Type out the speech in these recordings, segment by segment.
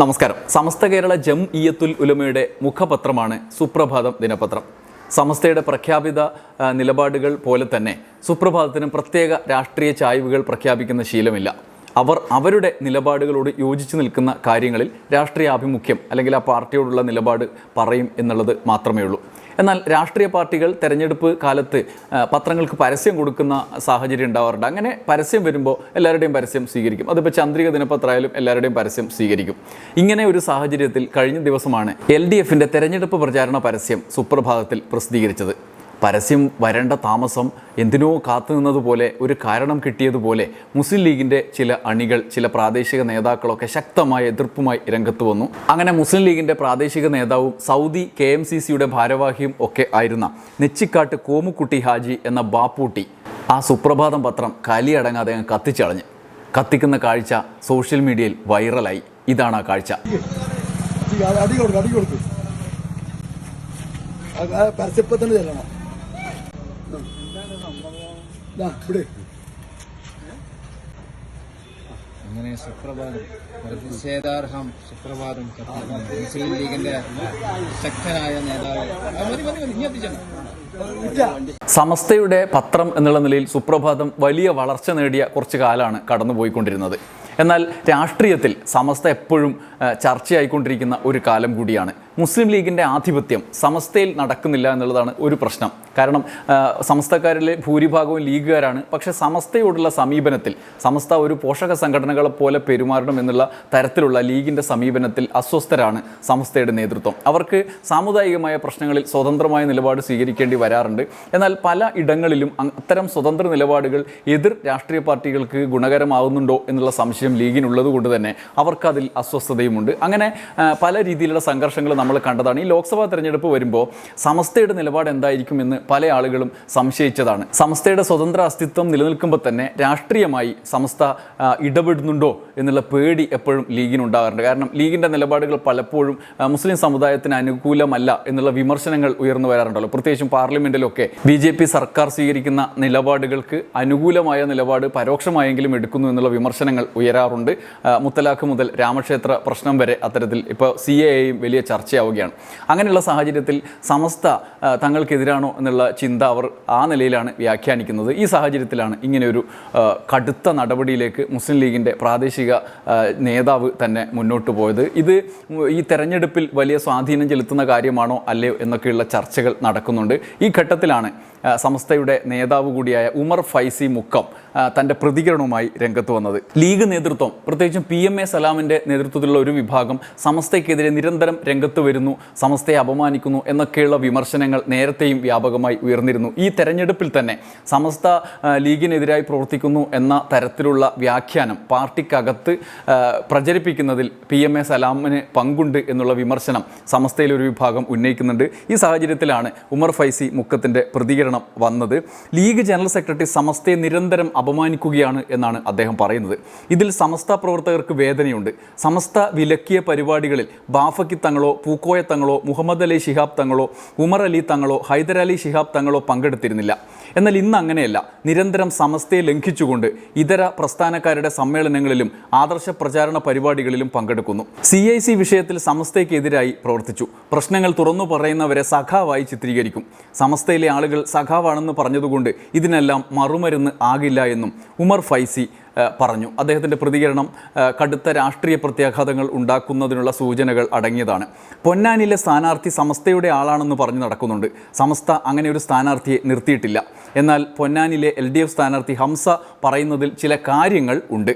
നമസ്കാരം. സമസ്ത കേരള ജം ഇയത്തുൽ ഉലമയുടെ മുഖപത്രമാണ് സുപ്രഭാതം ദിനപത്രം. സമസ്തയുടെ പ്രഖ്യാപിത നിലപാടുകൾ പോലെ തന്നെ സുപ്രഭാതത്തിനും പ്രത്യേക രാഷ്ട്രീയ ചായ്വുകൾ പ്രഖ്യാപിക്കുന്ന ശീലമില്ല. അവർ അവരുടെ നിലപാടുകളോട് യോജിച്ചു നിൽക്കുന്ന കാര്യങ്ങളിൽ രാഷ്ട്രീയ ആഭിമുഖ്യം അല്ലെങ്കിൽ ആ പാർട്ടിയോടുള്ള നിലപാട് പറയും എന്നുള്ളത് മാത്രമേ ഉള്ളൂ. എന്നാൽ രാഷ്ട്രീയ പാർട്ടികൾ തെരഞ്ഞെടുപ്പ് കാലത്ത് പത്രങ്ങൾക്ക് പരസ്യം കൊടുക്കുന്ന സാഹചര്യം ഉണ്ടാവാറുണ്ട്. അങ്ങനെ പരസ്യം വരുമ്പോൾ എല്ലാവരുടെയും പരസ്യം സ്വീകരിക്കും. അതിപ്പോൾ ചന്ദ്രിക ദിനപത്രമായാലും എല്ലാവരുടെയും പരസ്യം സ്വീകരിക്കും. ഇങ്ങനെ ഒരു സാഹചര്യത്തിൽ കഴിഞ്ഞ ദിവസമാണ് എൽ ഡി എഫിന്റെ തെരഞ്ഞെടുപ്പ് പ്രചാരണ പരസ്യം സുപ്രഭാതത്തിൽ പ്രസിദ്ധീകരിച്ചത്. പരസ്യം വരേണ്ട താമസം എന്തിനോ കാത്തുനിന്നതുപോലെ ഒരു കാരണം കിട്ടിയതുപോലെ മുസ്ലിം ലീഗിന്റെ ചില അണികൾ ചില പ്രാദേശിക നേതാക്കളൊക്കെ ശക്തമായ എതിർപ്പുമായി രംഗത്ത് വന്നു. അങ്ങനെ മുസ്ലിം ലീഗിന്റെ പ്രാദേശിക നേതാവും സൗദി കെ എം സി സിയുടെ ഭാരവാഹിയും ഒക്കെ ആയിരുന്ന നെച്ചിക്കാട്ട് കോമുക്കുട്ടി ഹാജി എന്ന ബാപ്പൂട്ടി ആ സുപ്രഭാതം പത്രം കലിയടങ്ങാതെ അങ്ങ് കത്തിച്ചളഞ്ഞ്. കത്തിക്കുന്ന കാഴ്ച സോഷ്യൽ മീഡിയയിൽ വൈറലായി. ഇതാണ് ആ കാഴ്ച. അടി ചെല്ലണം. അങ്ങനെ സുപ്രഭാതം? പ്രതിഷേധാർഹം സുപ്രഭാതം. മുസ്ലിം ലീഗിന്റെ ശക്തനായ നേതാവ്. സമസ്തയുടെ പത്രം എന്നുള്ള നിലയിൽ സുപ്രഭാതം വലിയ വളർച്ച നേടിയ കുറച്ച് കാലമാണ് കടന്നുപോയിക്കൊണ്ടിരുന്നത്. എന്നാൽ രാഷ്ട്രീയത്തിൽ സമസ്ത എപ്പോഴും ചർച്ചയായിക്കൊണ്ടിരിക്കുന്ന ഒരു കാലം കൂടിയാണ്. മുസ്ലിം ലീഗിന്റെ ആധിപത്യം സമസ്തയിൽ നടക്കുന്നില്ല എന്നുള്ളതാണ് ഒരു പ്രശ്നം. കാരണം സമസ്തക്കാരിലെ ഭൂരിഭാഗവും ലീഗുകാരാണ്. പക്ഷേ സമസ്തയോടുള്ള സമീപനത്തിൽ സമസ്ത ഒരു പോഷക സംഘടനകളെ പോലെ പെരുമാറണം എന്നുള്ള തരത്തിലുള്ള ലീഗിന്റെ സമീപനത്തിൽ അസ്വസ്ഥരാണ് സമസ്തയുടെ നേതൃത്വം. അവർക്ക് സാമുദായികമായ പ്രശ്നങ്ങളിൽ സ്വതന്ത്രമായ നിലപാട് സ്വീകരിക്കേണ്ടി വരാറുണ്ട്. എന്നാൽ പല ഇടങ്ങളിലും അത്തരം സ്വതന്ത്ര നിലപാടുകൾ എതിർ രാഷ്ട്രീയ പാർട്ടികൾക്ക് ഗുണകരമാകുന്നുണ്ടോ എന്നുള്ള സംശയം ലീഗിനുള്ളത് കൊണ്ട് തന്നെ അവർക്കതിൽ അസ്വസ്ഥതയുമുണ്ട്. അങ്ങനെ പല രീതിയിലുള്ള സംഘർഷങ്ങൾ നമ്മൾ കണ്ടതാണ്. ഈ ലോക്സഭാ തെരഞ്ഞെടുപ്പ് വരുമ്പോൾ സമസ്തയുടെ നിലപാട് എന്തായിരിക്കും എന്ന് പല ആളുകളും സംശയിച്ചതാണ്. സമസ്തയുടെ സ്വതന്ത്ര അസ്തിത്വം നിലനിൽക്കുമ്പോൾ തന്നെ രാഷ്ട്രീയമായി സമസ്ത ഇടപെടുന്നുണ്ടോ എന്നുള്ള പേടി എപ്പോഴും ലീഗിനുണ്ടാകാറുണ്ട്. കാരണം ലീഗിന്റെ നിലപാടുകൾ പലപ്പോഴും മുസ്ലിം സമുദായത്തിന് അനുകൂലമല്ല എന്നുള്ള വിമർശനങ്ങൾ ഉയർന്നു വരാറുണ്ടല്ലോ. പ്രത്യേകിച്ചും പാർലമെന്റിലൊക്കെ ബി ജെ പി സർക്കാർ സ്വീകരിക്കുന്ന നിലപാടുകൾക്ക് അനുകൂലമായ നിലപാട് പരോക്ഷമായെങ്കിലും എടുക്കുന്നു എന്നുള്ള വിമർശനങ്ങൾ ഉയരാറുണ്ട്. മുത്തലാഖ് മുതൽ രാമക്ഷേത്ര പ്രശ്നം വരെ അത്തരത്തിൽ ഇപ്പോൾ സി എയും വലിയ ചർച്ചയാവുകയാണ്. അങ്ങനെയുള്ള സാഹചര്യത്തിൽ സമസ്ത തങ്ങൾക്കെതിരാണോ എന്നുള്ള ചിന്ത അവർ ആ നിലയിലാണ് വ്യാഖ്യാനിക്കുന്നത്. ഈ സാഹചര്യത്തിലാണ് ഇങ്ങനെയൊരു കടുത്ത നടപടിയിലേക്ക് മുസ്ലിം ലീഗിന്റെ പ്രാദേശിക നേതാവ് തന്നെ മുന്നോട്ട് പോയത്. ഇത് ഈ തെരഞ്ഞെടുപ്പിൽ വലിയ സ്വാധീനം ചെലുത്തുന്ന കാര്യമാണോ അല്ലയോ എന്നൊക്കെയുള്ള ചർച്ചകൾ നടക്കുന്നുണ്ട്. ഈ ഘട്ടത്തിലാണ് ആ, സമസ്തയുടെ നേതാവ് കൂടിയായ ഉമർ ഫൈസി മുക്കം തന്റെ പ്രതികരണവുമായി രംഗത്ത് വന്നത്. ലീഗ് നേതൃത്വം പ്രത്യേകിച്ചും പി എം എ സലാമിന്റെ നേതൃത്വത്തിലുള്ള ഒരു വിഭാഗം സമസ്തയ്ക്കെതിരെ നിരന്തരം രംഗത്ത് വരുന്നു സമസ്തയെ അപമാനിക്കുന്നു എന്നൊക്കെയുള്ള വിമർശനങ്ങൾ നേരത്തെയും വ്യാപകമായി ഉയർന്നിരുന്നു. ഈ തെരഞ്ഞെടുപ്പിൽ തന്നെ സമസ്ത ലീഗിനെതിരായി പ്രവർത്തിക്കുന്നു എന്ന തരത്തിലുള്ള വ്യാഖ്യാനം പാർട്ടിക്കകത്ത് പ്രചരിപ്പിക്കുന്നതിൽ പി എം എ സലാമിന് പങ്കുണ്ട് എന്നുള്ള വിമർശനം സമസ്തയിലൊരു വിഭാഗം ഉന്നയിക്കുന്നുണ്ട്. ഈ സാഹചര്യത്തിലാണ് ഉമർ ഫൈസി മുക്കത്തിന്റെ പ്രതികരണം വന്നത്. ലീഗ് ജനറൽ സെക്രട്ടറി സമസ്തയെ നിരന്തരം അപമാനിക്കുകയാണ് എന്നാണ് അദ്ദേഹം പറയുന്നത്. ഇതിൽ സമസ്ത പ്രവർത്തകർക്ക് വേദനയുണ്ട്. സമസ്ത വിലക്കിയ പരിപാടികളിൽ ബാഫക്കി തങ്ങളോ പൂക്കോയ തങ്ങളോ മുഹമ്മദ് അലി ശിഹാബ് തങ്ങളോ ഉമർ അലി തങ്ങളോ ഹൈദരാലി ശിഹാബ് തങ്ങളോ പങ്കെടുത്തിരുന്നില്ല. എന്നാൽ ഇന്ന് അങ്ങനെയല്ല. നിരന്തരം സമസ്തയെ ലംഘിച്ചുകൊണ്ട് ഇതര പ്രസ്ഥാനക്കാരുടെ സമ്മേളനങ്ങളിലും ആദർശ പ്രചാരണ പരിപാടികളിലും പങ്കെടുക്കുന്നു. സി ഐ സി വിഷയത്തിൽ സമസ്തയ്ക്കെതിരായി പ്രവർത്തിച്ചു. പ്രശ്നങ്ങൾ തുറന്നു പറയുന്നവരെ സഖാവായി ചിത്രീകരിക്കും. സമസ്തയിലെ ആളുകൾ സഖാവാണെന്ന് പറഞ്ഞതുകൊണ്ട് ഇതിനെല്ലാം മറുമരുന്ന് ആകില്ല എന്നും ഉമർ ഫൈസി പറഞ്ഞു. അദ്ദേഹത്തിന്റെ പ്രതികരണം കടുത്ത രാഷ്ട്രീയ പ്രത്യാഘാതങ്ങൾ ഉണ്ടാക്കുന്നതിനുള്ള സൂചനകൾ അടങ്ങിയതാണ്. പൊന്നാനിലെ സ്ഥാനാർത്ഥി സമസ്തയുടെ ആളാണെന്ന് പറഞ്ഞു നടക്കുന്നുണ്ട്. സമസ്ത അങ്ങനെ ഒരു സ്ഥാനാർത്ഥിയെ നിർത്തിയിട്ടില്ല. എന്നാൽ പൊന്നാനിലെ എൽ സ്ഥാനാർത്ഥി ഹംസ പറയുന്നതിൽ ചില കാര്യങ്ങൾ ഉണ്ട്.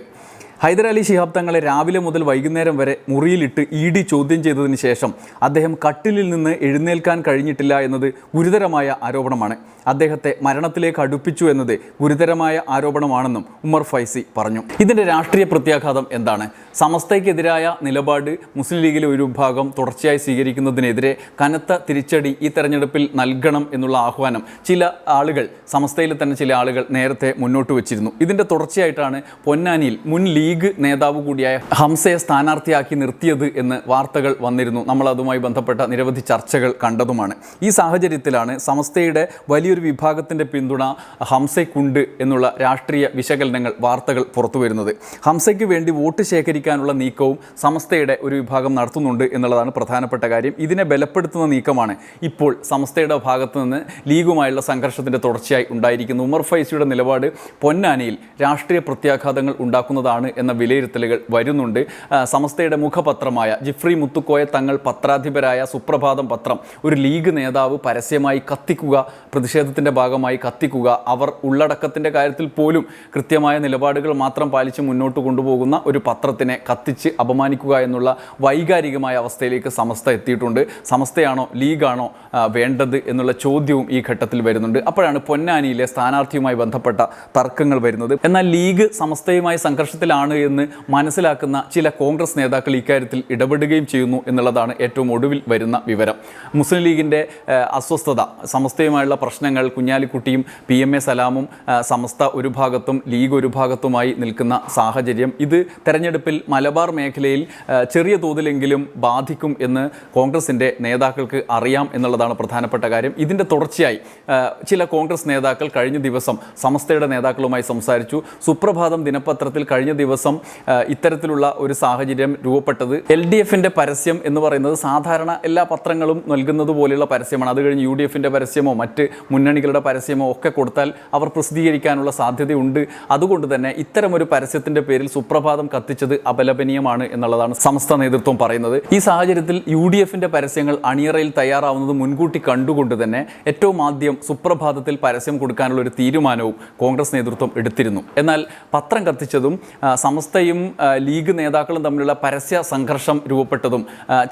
ഹൈദരാലി ശിഹാബ് തങ്ങളെ രാവിലെ മുതൽ വൈകുന്നേരം വരെ മുറിയിലിട്ട് ഇ ഡി ചോദ്യം ചെയ്തതിന് ശേഷം അദ്ദേഹം കട്ടിലിൽ നിന്ന് എഴുന്നേൽക്കാൻ കഴിഞ്ഞിട്ടില്ല എന്നത് ഗുരുതരമായ ആരോപണമാണ്. അദ്ദേഹത്തെ മരണത്തിലേക്ക് അടുപ്പിച്ചു എന്നത് ഗുരുതരമായ ആരോപണമാണെന്നും ഉമർ ഫൈസി പറഞ്ഞു. ഇതിന്റെ രാഷ്ട്രീയ പ്രത്യാഘാതം എന്താണ്? സമസ്തയ്ക്കെതിരായ നിലപാട് മുസ്ലിം ലീഗിലെ ഒരു വിഭാഗം തുടർച്ചയായി സ്വീകരിക്കുന്നതിനെതിരെ കനത്ത തിരിച്ചടി ഈ തെരഞ്ഞെടുപ്പിൽ നൽകണം എന്നുള്ള ആഹ്വാനം ചില ആളുകൾ സമസ്തയിലെ തന്നെ ചില ആളുകൾ നേരത്തെ മുന്നോട്ട് വച്ചിരുന്നു. ഇതിന്റെ തുടർച്ചയായിട്ടാണ് പൊന്നാനിയിൽ മുൻ ലീഗ് ലീഗ് നേതാവ് കൂടിയായ ഹംസയെ സ്ഥാനാർത്ഥിയാക്കി നിർത്തിയത് എന്ന് വാർത്തകൾ വന്നിരുന്നു. നമ്മൾ അതുമായി ബന്ധപ്പെട്ട നിരവധി ചർച്ചകൾ കണ്ടതുമാണ്. ഈ സാഹചര്യത്തിലാണ് സമസ്തയുടെ വലിയൊരു വിഭാഗത്തിന്റെ പിന്തുണ ഹംസയ്ക്കുണ്ട് എന്നുള്ള രാഷ്ട്രീയ വിശകലനങ്ങൾ വാർത്തകൾ പുറത്തു വരുന്നത്. ഹംസയ്ക്ക് വേണ്ടി വോട്ട് ശേഖരിക്കാനുള്ള നീക്കവും സമസ്തയുടെ ഒരു വിഭാഗം നടത്തുന്നുണ്ട് എന്നുള്ളതാണ് പ്രധാനപ്പെട്ട കാര്യം. ഇതിനെ ബലപ്പെടുത്തുന്ന നീക്കമാണ് ഇപ്പോൾ സമസ്തയുടെ ഭാഗത്തു നിന്ന് ലീഗുമായുള്ള സംഘർഷത്തിന്റെ തുടർച്ചയായി ഉണ്ടായിരിക്കുന്നു ഉമർ ഫൈസിയുടെ നിലപാട് പൊന്നാനിയിൽ രാഷ്ട്രീയ പ്രത്യാഘാതങ്ങൾ ഉണ്ടാക്കുന്നതാണ് എന്ന വിലയിരുത്തലുകൾ വരുന്നുണ്ട്. സമസ്തയുടെ മുഖപത്രമായ ജിഫ്രി മുത്തുക്കോയ തങ്ങൾ പത്രാധിപരായ സുപ്രഭാതം പത്രം ഒരു ലീഗ് നേതാവ് പരസ്യമായി കത്തിക്കുക പ്രതിഷേധത്തിന്റെ ഭാഗമായി കത്തിക്കുക അവർ ഉള്ളടക്കത്തിന്റെ കാര്യത്തിൽ പോലും കൃത്യമായ നിലപാടുകൾ മാത്രം പാലിച്ച് മുന്നോട്ട് കൊണ്ടുപോകുന്ന ഒരു പത്രത്തിനെ കത്തിച്ച് അപമാനിക്കുക എന്നുള്ള വൈകാരികമായ അവസ്ഥയിലേക്ക് സമസ്ത എത്തിയിട്ടുണ്ട്. സമസ്തയാണോ ലീഗാണോ വേണ്ടത് എന്നുള്ള ചോദ്യവും ഈ ഘട്ടത്തിൽ വരുന്നുണ്ട്. അപ്പോഴാണ് പൊന്നാനിയിലെ സ്ഥാനാർത്ഥിയുമായി ബന്ധപ്പെട്ട തർക്കങ്ങൾ വരുന്നത്. എന്നാൽ ലീഗ് സമസ്തയുമായി സംഘർഷത്തിലാണ് എന്ന് മനസ്സിലാക്കുന്ന ചില കോൺഗ്രസ് നേതാക്കൾ ഇക്കാര്യത്തിൽ ഇടപെടുകയും ചെയ്യുന്നു എന്നുള്ളതാണ് ഏറ്റവും ഒടുവിൽ വരുന്ന വിവരം. മുസ്ലിം ലീഗിന്റെ അസ്വസ്ഥത സമസ്തയുമായുള്ള പ്രശ്നങ്ങൾ കുഞ്ഞാലിക്കുട്ടിയും പി എം എ സലാമും സമസ്ത ഒരു ഭാഗത്തും ലീഗ് ഒരു ഭാഗത്തുമായി നിൽക്കുന്ന സാഹചര്യം ഇത് തെരഞ്ഞെടുപ്പിൽ മലബാർ മേഖലയിൽ ചെറിയ തോതിലെങ്കിലും ബാധിക്കും എന്ന് കോൺഗ്രസിന്റെ നേതാക്കൾക്ക് അറിയാം എന്നുള്ളതാണ് പ്രധാനപ്പെട്ട കാര്യം. ഇതിന്റെ തുടർച്ചയായി ചില കോൺഗ്രസ് നേതാക്കൾ കഴിഞ്ഞ ദിവസം സമസ്തയുടെ നേതാക്കളുമായി സംസാരിച്ചു. സുപ്രഭാതം ദിനപത്രത്തിൽ കഴിഞ്ഞ ദിവസം ആ, ഇത്തരത്തിലുള്ള ഒരു സാഹചര്യം രൂപപ്പെട്ടത്. എൽ ഡി എഫിന്റെ പരസ്യം എന്ന് പറയുന്നത് സാധാരണ എല്ലാ പത്രങ്ങളും നൽകുന്നത് പോലെയുള്ള പരസ്യമാണ്. അത് കഴിഞ്ഞ് യു ഡി എഫിന്റെ പരസ്യമോ മറ്റ് മുന്നണികളുടെ പരസ്യമോ ഒക്കെ കൊടുത്താൽ അവർ പ്രസിദ്ധീകരിക്കാനുള്ള സാധ്യതയുണ്ട്. അതുകൊണ്ട് തന്നെ ഇത്തരമൊരു പരസ്യത്തിന്റെ പേരിൽ സുപ്രഭാതം കത്തിച്ചത് അപലപനീയമാണ് എന്നുള്ളതാണ് സമസ്ത നേതൃത്വം പറയുന്നത്. ഈ സാഹചര്യത്തിൽ യു ഡി എഫിന്റെ പരസ്യങ്ങൾ അണിയറയിൽ തയ്യാറാവുന്നത് മുൻകൂട്ടി കണ്ടുകൊണ്ട് തന്നെ ഏറ്റവും ആദ്യം സുപ്രഭാതത്തിൽ പരസ്യം കൊടുക്കാനുള്ള ഒരു തീരുമാനവും കോൺഗ്രസ് നേതൃത്വം എടുത്തിരുന്നു. എന്നാൽ പത്രം കത്തിച്ചതും സമസ്തയും ലീഗ് നേതാക്കളും തമ്മിലുള്ള പരസ്യ സംഘർഷം രൂപപ്പെട്ടതും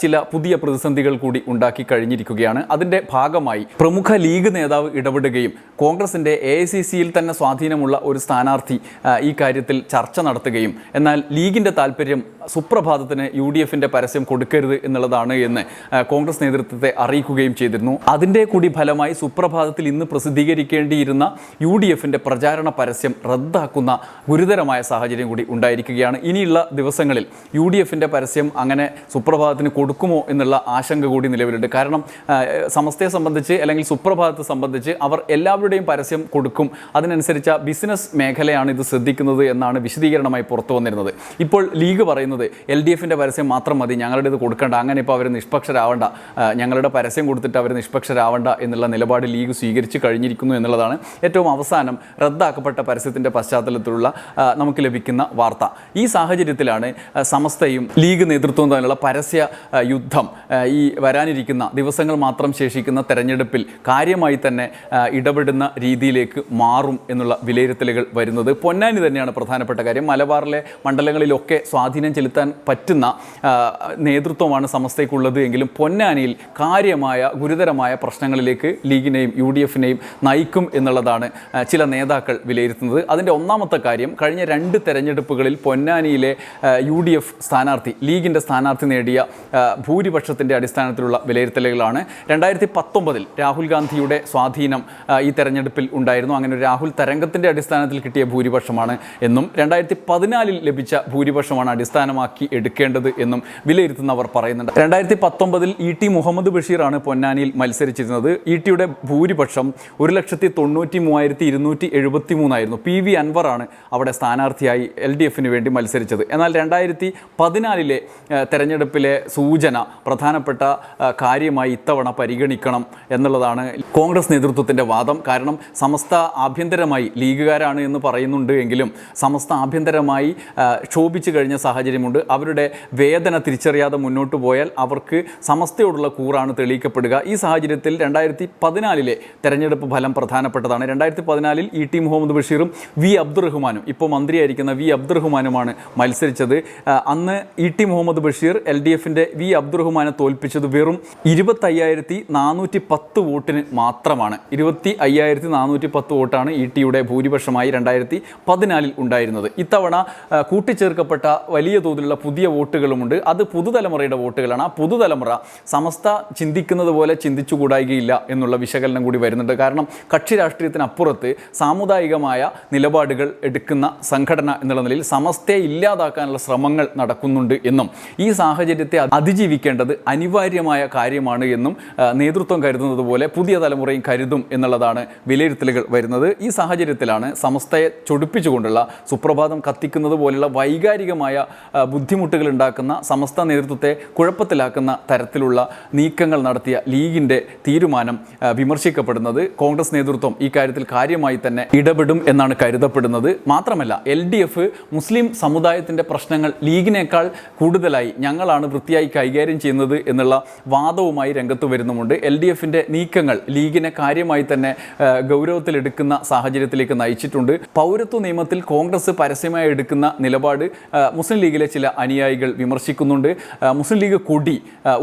ചില പുതിയ പ്രതിസന്ധികൾ കൂടി ഉണ്ടാക്കി കഴിഞ്ഞിരിക്കുകയാണ്. അതിന്റെ ഭാഗമായി പ്രമുഖ ലീഗ് നേതാവ് ഇടപെടുകയും കോൺഗ്രസിന്റെ എ ഐ തന്നെ സ്വാധീനമുള്ള ഒരു സ്ഥാനാർത്ഥി ഈ കാര്യത്തിൽ ചർച്ച നടത്തുകയും എന്നാൽ ലീഗിന്റെ താല്പര്യം സുപ്രഭാതത്തിന് യു ഡി എഫിന്റെ പരസ്യം കൊടുക്കരുത് എന്നുള്ളതാണ് എന്ന് കോൺഗ്രസ് നേതൃത്വത്തെ അറിയിക്കുകയും ചെയ്തിരുന്നു. അതിന്റെ കൂടി ഫലമായി സുപ്രഭാതത്തിൽ ഇന്ന് പ്രസിദ്ധീകരിക്കേണ്ടിയിരുന്ന യു ഡി എഫിന്റെ പ്രചാരണ പരസ്യം റദ്ദാക്കുന്ന ഗുരുതരമായ സാഹചര്യം കൂടി ഉണ്ടായിരിക്കുകയാണ്. ഇനിയുള്ള ദിവസങ്ങളിൽ യു ഡി എഫിന്റെ പരസ്യം അങ്ങനെ സുപ്രഭാതത്തിന് കൊടുക്കുമോ എന്നുള്ള ആശങ്ക കൂടി നിലവിലുണ്ട്. കാരണം സമസ്തയെ സംബന്ധിച്ച് അല്ലെങ്കിൽ സുപ്രഭാതത്തെ സംബന്ധിച്ച് അവർ എല്ലാവരുടെയും പരസ്യം കൊടുക്കും. അതിനനുസരിച്ച ബിസിനസ് മേഖലയാണ് ഇത് ശ്രദ്ധിക്കുന്നത് എന്നാണ് വിശദീകരണമായി പുറത്തു വന്നിരുന്നത്. ഇപ്പോൾ ലീഗ് പറയുന്നത് എൽ ഡി എഫിന്റെ പരസ്യം മാത്രം മതി ഞങ്ങളുടെ ഇത് കൊടുക്കണ്ട. അങ്ങനെ ഇപ്പോൾ അവർ നിഷ്പക്ഷരാവണ്ട. ഞങ്ങളുടെ പരസ്യം കൊടുത്തിട്ട് അവർ നിഷ്പക്ഷരാവണ്ട എന്നുള്ള നിലപാട് ലീഗ് സ്വീകരിച്ച് കഴിഞ്ഞിരിക്കുന്നു എന്നുള്ളതാണ് ഏറ്റവും അവസാനം റദ്ദാക്കപ്പെട്ട പരസ്യത്തിന്റെ പശ്ചാത്തലത്തിലുള്ള നമുക്ക് ലഭിക്കുന്ന വാർത്ത. ഈ സാഹചര്യത്തിലാണ് സമസ്തയും ലീഗ് നേതൃത്വവും തമ്മിലുള്ള പരസ്യ യുദ്ധം ഈ വരാനിരിക്കുന്ന ദിവസങ്ങൾ മാത്രം ശേഷിക്കുന്ന തെരഞ്ഞെടുപ്പിൽ കാര്യമായി തന്നെ ഇടപെടുന്ന രീതിയിലേക്ക് മാറും എന്നുള്ള വിലയിരുത്തലുകൾ വരുന്നത് പൊന്നാനി തന്നെയാണ് പ്രധാനപ്പെട്ട കാര്യം. മലബാറിലെ മണ്ഡലങ്ങളിലൊക്കെ സ്വാധീനം ചെലുത്താൻ പറ്റുന്ന നേതൃത്വമാണ് സമസ്തയ്ക്കുള്ളത് എങ്കിലും പൊന്നാനിയിൽ കാര്യമായ ഗുരുതരമായ പ്രശ്നങ്ങളിലേക്ക് ലീഗിനെയും യു ഡി എഫിനെയും നയിക്കും എന്നുള്ളതാണ് ചില നേതാക്കൾ വിലയിരുത്തുന്നത്. അതിന്റെ ഒന്നാമത്തെ കാര്യം കഴിഞ്ഞ രണ്ട് തെരഞ്ഞെടുപ്പുകളിൽ പൊന്നാനിയിലെ യു ഡി എഫ് സ്ഥാനാർത്ഥി ലീഗിന്റെ സ്ഥാനാർത്ഥി നേടിയ ഭൂരിപക്ഷത്തിന്റെ അടിസ്ഥാനത്തിലുള്ള വിലയിരുത്തലുകളാണ്. രണ്ടായിരത്തി പത്തൊമ്പതിൽ രാഹുൽ ഗാന്ധിയുടെ സ്വാധീനം ഈ തെരഞ്ഞെടുപ്പിൽ ഉണ്ടായിരുന്നു. അങ്ങനെ ഒരു രാഹുൽ തരംഗത്തിന്റെ അടിസ്ഥാനത്തിൽ കിട്ടിയ ഭൂരിപക്ഷമാണ് എന്നും രണ്ടായിരത്തി പതിനാലിൽ ലഭിച്ച ഭൂരിപക്ഷമാണ് അടിസ്ഥാനമാക്കി എടുക്കേണ്ടത് എന്നും വിലയിരുത്തുന്നവർ പറയുന്നുണ്ട്. രണ്ടായിരത്തി പത്തൊമ്പതിൽ ഇ ടി മുഹമ്മദ് ബഷീറാണ് പൊന്നാനിയിൽ മത്സരിച്ചിരുന്നത്. ഇ ടിയുടെ ഭൂരിപക്ഷം ഒരു ലക്ഷത്തി തൊണ്ണൂറ്റി മൂവായിരത്തി ഇരുന്നൂറ്റി എഴുപത്തി മൂന്നായിരുന്നു പി വി അൻവറാണ് അവിടെ സ്ഥാനാർത്ഥിയായി എൽ ഡി എഫിന് വേണ്ടി മത്സരിച്ചത്. എന്നാൽ രണ്ടായിരത്തി പതിനാലിലെ തെരഞ്ഞെടുപ്പിലെ സൂചന പ്രധാനപ്പെട്ട കാര്യമായി ഇത്തവണ പരിഗണിക്കണം എന്നുള്ളതാണ് കോൺഗ്രസ് നേതൃത്വത്തിന്റെ വാദം. കാരണം സമസ്ത ആഭ്യന്തരമായി ലീഗുകാരാണ് എന്ന് പറയുന്നുണ്ട് എങ്കിലും സമസ്ത ആഭ്യന്തരമായി ക്ഷോഭിച്ചു കഴിഞ്ഞ സാഹചര്യമുണ്ട്. അവരുടെ വേദന തിരിച്ചറിയാതെ മുന്നോട്ട് പോയാൽ അവർക്ക് സമസ്തയോടുള്ള കൂറാണ് തെളിയിക്കപ്പെടുക. ഈ സാഹചര്യത്തിൽ രണ്ടായിരത്തി പതിനാലിലെ തെരഞ്ഞെടുപ്പ് ഫലം പ്രധാനപ്പെട്ടതാണ്. രണ്ടായിരത്തി പതിനാലിൽ ഇ ടി മുഹമ്മദ് ബഷീറും വി അബ്ദുറഹ്മാനും ഇപ്പോൾ മന്ത്രിയായിരിക്കുന്ന വി അബ്ദുറഹ്മാനുമാണ് മത്സരിച്ചത്. അന്ന് E T Muhammad Basheer L D എഫിന്റെ വി അബ്ദുറഹ്മാനെ തോൽപ്പിച്ചത് വെറും ഇരുപത്തയ്യായിരത്തി നാനൂറ്റി പത്ത് വോട്ടിന് മാത്രമാണ്. ഇരുപത്തി അയ്യായിരത്തി നാനൂറ്റി പത്ത് വോട്ടാണ് ഇ ടിയുടെ ഭൂരിപക്ഷമായി രണ്ടായിരത്തി പതിനാലിൽ ഉണ്ടായിരുന്നത്. ഇത്തവണ കൂട്ടിച്ചേർക്കപ്പെട്ട വലിയ തോതിലുള്ള പുതിയ വോട്ടുകളുമുണ്ട്. അത് പുതുതലമുറയുടെ വോട്ടുകളാണ്. ആ പുതുതലമുറ സമസ്ത ചിന്തിക്കുന്നത് പോലെ ചിന്തിച്ചുകൂടായികയില്ല എന്നുള്ള വിശകലനം കൂടി വരുന്നുണ്ട്. കാരണം കക്ഷി രാഷ്ട്രീയത്തിനപ്പുറത്ത് സാമുദായികമായ നിലപാടുകൾ എടുക്കുന്ന സംഘടന എന്നുള്ള നിലയിൽ സമസ്തയെ ഇല്ലാതാക്കാനുള്ള ശ്രമങ്ങൾ നടക്കുന്നുണ്ട് എന്നും ഈ സാഹചര്യത്തെ അതിജീവിക്കേണ്ടത് അനിവാര്യമായ കാര്യമാണ് എന്നും നേതൃത്വം കരുതുന്നത് പോലെ പുതിയ തലമുറയും കരുതും എന്നുള്ളതാണ് വിലയിരുത്തലുകൾ വരുന്നത്. ഈ സാഹചര്യത്തിലാണ് സമസ്തയെ ചൊടിപ്പിച്ചുകൊണ്ടുള്ള സുപ്രഭാതം കത്തിക്കുന്നത് പോലെയുള്ള വൈകാരികമായ ബുദ്ധിമുട്ടുകൾ ഉണ്ടാക്കുന്ന സമസ്ത നേതൃത്വത്തെ കുഴപ്പത്തിലാക്കുന്ന തരത്തിലുള്ള നീക്കങ്ങൾ നടത്തിയ ലീഗിന്റെ തീരുമാനം വിമർശിക്കപ്പെടുന്നത്. കോൺഗ്രസ് നേതൃത്വം ഈ കാര്യത്തിൽ കാര്യമായി തന്നെ ഇടപെടും എന്നാണ് കരുതപ്പെടുന്നത്. മാത്രമല്ല എൽ ഡി എഫ് മുസ്ലിം സമുദായത്തിന്റെ പ്രശ്നങ്ങൾ ലീഗിനേക്കാൾ കൂടുതലായി ഞങ്ങളാണ് വൃത്തിയായി കൈകാര്യം ചെയ്യുന്നത് എന്നുള്ള വാദവുമായി രംഗത്ത് വരുന്നുമുണ്ട്. എൽ ഡി എഫിന്റെ നീക്കങ്ങൾ ലീഗിനെ കാര്യമായി തന്നെ ഗൗരവത്തിലെടുക്കുന്ന സാഹചര്യത്തിലേക്ക് നയിച്ചിട്ടുണ്ട്. പൗരത്വ നിയമത്തിൽ കോൺഗ്രസ് പരസ്യമായി എടുക്കുന്ന നിലപാട് മുസ്ലിം ലീഗിലെ ചില അനുയായികൾ വിമർശിക്കുന്നുണ്ട്. മുസ്ലിം ലീഗ് കൊടി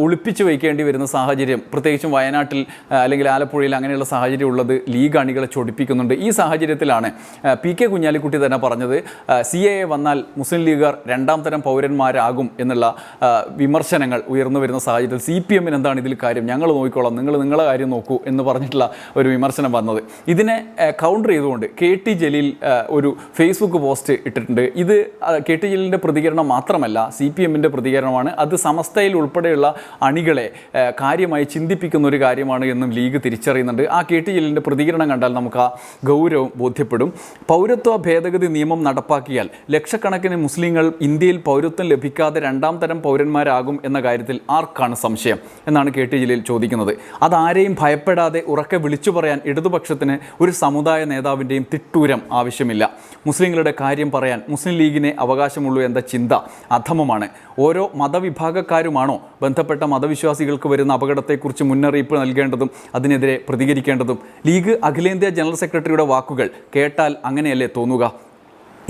ഒളിപ്പിച്ചു വയ്ക്കേണ്ടി വരുന്ന സാഹചര്യം പ്രത്യേകിച്ചും വയനാട്ടിൽ അല്ലെങ്കിൽ ആലപ്പുഴയിൽ അങ്ങനെയുള്ള സാഹചര്യം ഉള്ളത് ലീഗ് അണികളെ ചൊടിപ്പിക്കുന്നുണ്ട്. ഈ സാഹചര്യത്തിലാണ് പി കെ കുഞ്ഞാലിക്കുട്ടി തന്നെ പറഞ്ഞത് സി എ വന്നാൽ മുസ്ലിം ലീഗുകാർ രണ്ടാം തരം പൗരന്മാരാകും എന്നുള്ള വിമർശനങ്ങൾ ഉയർന്നു വരുന്ന സാഹചര്യത്തിൽ സി പി എമ്മിന് എന്താണ് ഇതിൽ കാര്യം? ഞങ്ങൾ നോക്കിക്കോളാം. നിങ്ങൾ നിങ്ങളെ കാര്യം നോക്കൂ എന്ന് പറഞ്ഞിട്ടുള്ള ഒരു വിമർശനം വന്നത്. ഇതിനെ കൗണ്ടർ ചെയ്തുകൊണ്ട് കെ ടി ജലീൽ ഒരു ഫേസ്ബുക്ക് പോസ്റ്റ് ഇട്ടിട്ടുണ്ട്. ഇത് കെ ടി ജലീലിന്റെ പ്രതികരണം മാത്രമല്ല സി പി എമ്മിന്റെ പ്രതികരണമാണ്. അത് സമസ്തയിൽ ഉൾപ്പെടെയുള്ള അണികളെ കാര്യമായി ചിന്തിപ്പിക്കുന്ന ഒരു കാര്യമാണ് എന്നും ലീഗ് തിരിച്ചറിയുന്നുണ്ട്. ആ കെ ടി ജലീലിന്റെ പ്രതികരണം കണ്ടാൽ നമുക്ക് ആ ഗൗരവം ബോധ്യപ്പെടും. പൗരത്വ ഭേദഗതി നിയമം നടപ്പാക്കിയാൽ ലക്ഷക്കണക്കിന് മുസ്ലിങ്ങൾ ഇന്ത്യയിൽ പൗരത്വം ലഭിക്കാതെ രണ്ടാം തരം പൗരന്മാരാകും എന്ന കാര്യത്തിൽ ആർക്കാണ് സംശയം എന്നാണ് കെ ടി ജലീൽ ചോദിക്കുന്നത്. അതാരെയും ഭയപ്പെടാതെ ഉറക്കെ വിളിച്ചു പറയാൻ ഇടതുപക്ഷത്തിന് ഒരു സമുദായ നേതാവിന്റെയും തിട്ടൂരം ആവശ്യമില്ല. മുസ്ലിങ്ങളുടെ കാര്യം പറയാൻ മുസ്ലിം ലീഗിനെ അവകാശമുള്ളൂ എന്ന ചിന്ത അധമമാണ്. ഓരോ മതവിഭാഗക്കാരുമാണോ ബന്ധപ്പെട്ട മതവിശ്വാസികൾക്ക് വരുന്ന അപകടത്തെക്കുറിച്ച് മുന്നറിയിപ്പ് നൽകേണ്ടതും അതിനെതിരെ പ്രതികരിക്കേണ്ടതും? ലീഗ് അഖിലേന്ത്യാ ജനറൽ സെക്രട്ടറിയുടെ വാക്കുകൾ കേട്ടാൽ അങ്ങനെയല്ലേ തോന്നുക?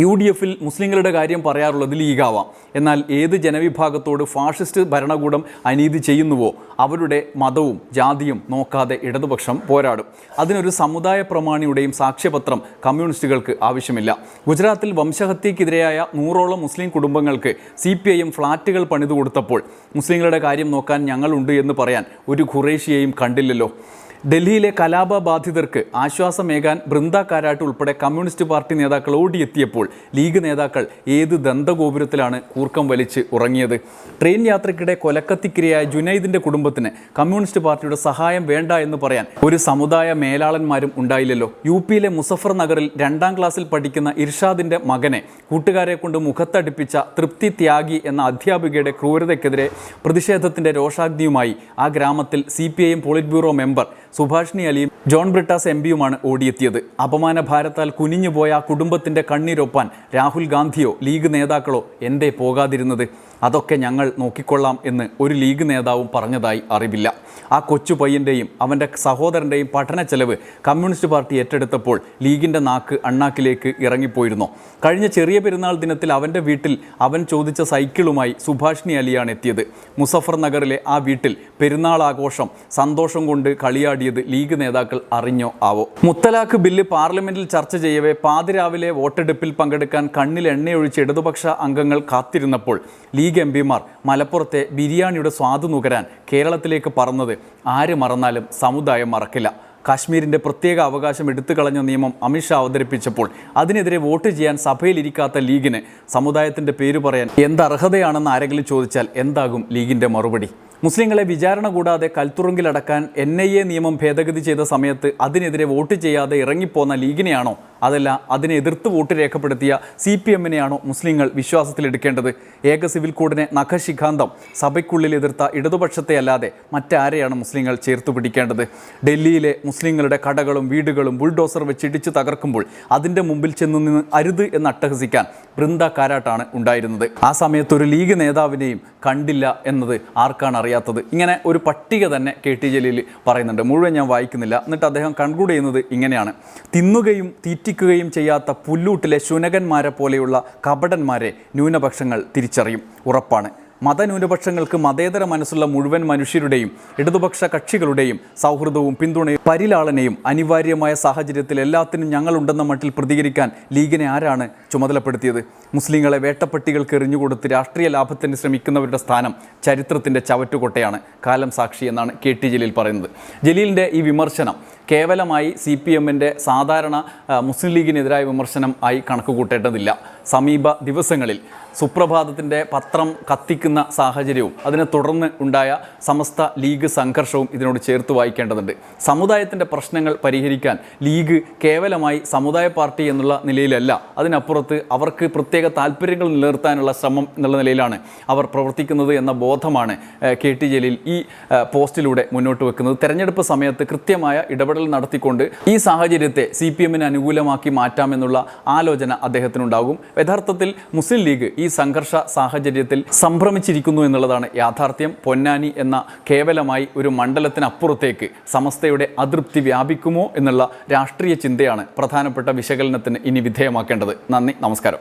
യു ഡി എഫിൽ മുസ്ലിങ്ങളുടെ കാര്യം പറയാറുള്ളത് ലീഗാവാം. എന്നാൽ ഏത് ജനവിഭാഗത്തോട് ഫാഷിസ്റ്റ് ഭരണകൂടം അനീതി ചെയ്യുന്നുവോ അവരുടെ മതവും ജാതിയും നോക്കാതെ ഇടതുപക്ഷം പോരാടും. അതിനൊരു സമുദായ പ്രമാണിയുടെയും സാക്ഷ്യപത്രം കമ്മ്യൂണിസ്റ്റുകൾക്ക് ആവശ്യമില്ല. ഗുജറാത്തിൽ വംശഹത്യക്കെതിരെയായ നൂറോളം മുസ്ലിം കുടുംബങ്ങൾക്ക് സി പി ഐ എം ഫ്ളാറ്റുകൾ പണിതു കൊടുത്തപ്പോൾ മുസ്ലിങ്ങളുടെ കാര്യം നോക്കാൻ ഞങ്ങളുണ്ട് എന്ന് പറയാൻ ഒരു ഖുറേഷിയെയും കണ്ടില്ലല്ലോ. ഡൽഹിയിലെ കലാപ ബാധിതർക്ക് ആശ്വാസമേകാൻ ബൃന്ദ കാരാട്ട് ഉൾപ്പെടെ കമ്മ്യൂണിസ്റ്റ് പാർട്ടി നേതാക്കൾ ഓടിയെത്തിയപ്പോൾ ലീഗ് നേതാക്കൾ ഏത് ദന്തഗോപുരത്തിലാണ് കൂർക്കം വലിച്ച് ഉറങ്ങിയത്? ട്രെയിൻ യാത്രയ്ക്കിടെ കൊലക്കത്തിക്കിരയായ ജുനൈദിന്റെ കുടുംബത്തിന് കമ്മ്യൂണിസ്റ്റ് പാർട്ടിയുടെ സഹായം വേണ്ട എന്ന് പറയാൻ ഒരു സമുദായ മേലാളന്മാരും ഉണ്ടായില്ലല്ലോ. യു പിയിലെ മുസഫർ നഗറിൽ രണ്ടാം ക്ലാസ്സിൽ പഠിക്കുന്ന ഇർഷാദിന്റെ മകനെ കൂട്ടുകാരെ കൊണ്ട് മുഖത്തടിപ്പിച്ച തൃപ്തി ത്യാഗി എന്ന അധ്യാപികയുടെ ക്രൂരതയ്ക്കെതിരെ പ്രതിഷേധത്തിന്റെ രോഷാഗ്നിയുമായി ആ ഗ്രാമത്തിൽ C P I M polit bureau member Subhashini അലിയും ജോൺ ബ്രിട്ടാസ് എം പിയുമാണ് ഓടിയെത്തിയത്. അപമാന ഭാരത്താൽ കുനിഞ്ഞുപോയ ആ കുടുംബത്തിന്റെ കണ്ണീരൊപ്പാൻ രാഹുൽ ഗാന്ധിയോ ലീഗ് നേതാക്കളോ എന്തേ പോകാതിരുന്നത്? അതൊക്കെ ഞങ്ങൾ നോക്കിക്കൊള്ളാം എന്ന് ഒരു ലീഗ് നേതാവും പറഞ്ഞതായി അറിവില്ല. ആ കൊച്ചു പയ്യന്റെയും അവന്റെ സഹോദരന്റെയും പഠന ചെലവ് കമ്മ്യൂണിസ്റ്റ് പാർട്ടി ഏറ്റെടുത്തപ്പോൾ ലീഗിന്റെ നാക്ക് അണ്ണാക്കിലേക്ക് ഇറങ്ങിപ്പോയിരുന്നു. കഴിഞ്ഞ ചെറിയ പെരുന്നാൾ ദിനത്തിൽ അവന്റെ വീട്ടിൽ അവൻ ചോദിച്ച സൈക്കിളുമായി സുഭാഷിണി അലിയാണ് എത്തിയത്. മുസഫർ നഗറിലെ ആ വീട്ടിൽ പെരുന്നാൾ ആഘോഷം സന്തോഷം കൊണ്ട് കളിയാടിയത് ലീഗ് നേതാക്കൾ അറിഞ്ഞോ ആവോ? മുത്തലാഖ് ബില്ല് പാർലമെന്റിൽ ചർച്ച ചെയ്യവേ പാതിരാവിലെ വോട്ടെടുപ്പിൽ പങ്കെടുക്കാൻ കണ്ണിൽ എണ്ണയൊഴിച്ച് ഇടതുപക്ഷ അംഗങ്ങൾ കാത്തിരുന്നപ്പോൾ ലീഗ് എം പിമാർ മലപ്പുറത്തെ ബിരിയാണിയുടെ സ്വാദ് നുകരാൻ കേരളത്തിലേക്ക് പറന്നത് ആര് മറന്നാലും സമുദായം മറക്കില്ല. കാശ്മീരിന്റെ പ്രത്യേക അവകാശം എടുത്തു കളഞ്ഞ നിയമം അമിത്ഷാ അവതരിപ്പിച്ചപ്പോൾ അതിനെതിരെ വോട്ട് ചെയ്യാൻ സഭയിലിരിക്കാത്ത ലീഗിന് സമുദായത്തിന്റെ പേര് പറയാൻ എന്തർഹതയാണെന്ന് ആരെങ്കിലും ചോദിച്ചാൽ എന്താകും ലീഗിന്റെ മറുപടി? മുസ്ലിങ്ങളെ വിചാരണ കൂടാതെ കൽത്തുറുങ്കിലടക്കാൻ എൻ ഐ എ നിയമം ഭേദഗതി ചെയ്ത സമയത്ത് അതിനെതിരെ വോട്ട് ചെയ്യാതെ ഇറങ്ങിപ്പോന്ന ലീഗിനെയാണോ അതല്ല അതിനെ എതിർത്ത് വോട്ട് രേഖപ്പെടുത്തിയ സി പി എമ്മിനെയാണോ മുസ്ലിങ്ങൾ വിശ്വാസത്തിലെടുക്കേണ്ടത് ഏക സിവിൽ കോഡിനെ നഖശിഖാന്തം സഭയ്ക്കുള്ളിൽ എതിർത്ത ഇടതുപക്ഷത്തെ അല്ലാതെ മറ്റാരെയാണ് മുസ്ലിങ്ങൾ ചേർത്തു പിടിക്കേണ്ടത്? ഡൽഹിയിലെ മുസ്ലിങ്ങളുടെ കടകളും വീടുകളും ബുൾഡോസർ വെച്ച് ഇടിച്ചു തകർക്കുമ്പോൾ അതിന്റെ മുമ്പിൽ ചെന്ന് നിന്ന് അരുത് എന്ന് അട്ടഹസിക്കാൻ ബൃന്ദ കാരാട്ടാണ് ഉണ്ടായിരുന്നത്. ആ സമയത്ത് ഒരു ലീഗ് നേതാവിനെയും കണ്ടില്ല എന്നത് ആർക്കാണ് അറിയാത്തത്? ഇങ്ങനെ ഒരു പട്ടിക തന്നെ കെ ടി ജലീൽ പറയുന്നുണ്ട്. മുഴുവൻ ഞാൻ വായിക്കുന്നില്ല. എന്നിട്ട് അദ്ദേഹം കൺക്ലൂഡ് ചെയ്യുന്നത് ഇങ്ങനെയാണ്. തിന്നുകയും തീറ്റിക്കുകയും ചെയ്യാത്ത പുല്ലൂട്ടിലെ ശുനകന്മാരെ പോലെയുള്ള കപടന്മാരെ ന്യൂനപക്ഷങ്ങൾ തിരിച്ചറിയും. ഉറപ്പാണ്. മതന്യൂനപക്ഷങ്ങൾക്ക് മതേതര മനസ്സുള്ള മുഴുവൻ മനുഷ്യരുടെയും ഇടതുപക്ഷ കക്ഷികളുടെയും സൗഹൃദവും പിന്തുണയും പരിലാളനയും അനിവാര്യമായ സാഹചര്യത്തിൽ എല്ലാത്തിനും ഞങ്ങളുണ്ടെന്ന മട്ടിൽ പ്രതികരിക്കാൻ ലീഗിനെ ആരാണ് ചുമതലപ്പെടുത്തിയത്? മുസ്ലിങ്ങളെ വേട്ടപ്പട്ടികൾക്ക് എറിഞ്ഞുകൊടുത്ത് രാഷ്ട്രീയ ലാഭത്തിന് ശ്രമിക്കുന്നവരുടെ സ്ഥാനം ചരിത്രത്തിന്റെ ചവറ്റുകൊട്ടയാണ്. കാലം സാക്ഷി എന്നാണ് കെ ടി ജലീൽ പറയുന്നത്. ജലീലിന്റെ ഈ വിമർശനം കേവലമായി സി പി എമ്മിന്റെ സാധാരണ മുസ്ലിം ലീഗിനെതിരായ വിമർശനം ആയി കണക്ക് കൂട്ടേണ്ടതില്ല സമീപ ദിവസങ്ങളിൽ സുപ്രഭാതത്തിന്റെ പത്രം കത്തിക്കുന്ന സാഹചര്യവും അതിനെ തുടർന്ന് ഉണ്ടായ സമസ്ത ലീഗ് സംഘർഷവും ഇതിനോട് ചേർത്ത് വായിക്കേണ്ടതുണ്ട്. സമുദായത്തിന്റെ പ്രശ്നങ്ങൾ പരിഹരിക്കാൻ ലീഗ് കേവലമായി സമുദായ പാർട്ടി എന്നുള്ള നിലയിലല്ല. അതിനപ്പുറത്ത് അവർക്ക് പ്രത്യേക താല്പര്യങ്ങൾ നിലനിർത്താനുള്ള ശ്രമം എന്നുള്ള നിലയിലാണ് അവർ പ്രവർത്തിക്കുന്നത് എന്ന ബോധമാണ് കെ ടി ജലീൽ ഈ പോസ്റ്റിലൂടെ മുന്നോട്ട് വെക്കുന്നത്. തെരഞ്ഞെടുപ്പ് സമയത്ത് കൃത്യമായ ഇടപെടൽ നടത്തിക്കൊണ്ട് ഈ സാഹചര്യത്തെ സി പി എമ്മിന് അനുകൂലമാക്കി മാറ്റാമെന്നുള്ള ആലോചന അദ്ദേഹത്തിനുണ്ടാകും. യഥാർത്ഥത്തിൽ മുസ്ലിം ലീഗ് ഈ സംഘർഷ സാഹചര്യത്തിൽ സംഭ്രമിച്ചിരിക്കുന്നു എന്നുള്ളതാണ് യാഥാർത്ഥ്യം. പൊന്നാനി എന്ന കേവലമായി ഒരു മണ്ഡലത്തിനപ്പുറത്തേക്ക് സമസ്തയുടെ അതൃപ്തി വ്യാപിക്കുമോ എന്നുള്ള രാഷ്ട്രീയ ചിന്തയാണ് പ്രധാനപ്പെട്ട വിശകലനത്തിന് ഇനി വിധേയമാക്കേണ്ടത്. നന്ദി നമസ്കാരം.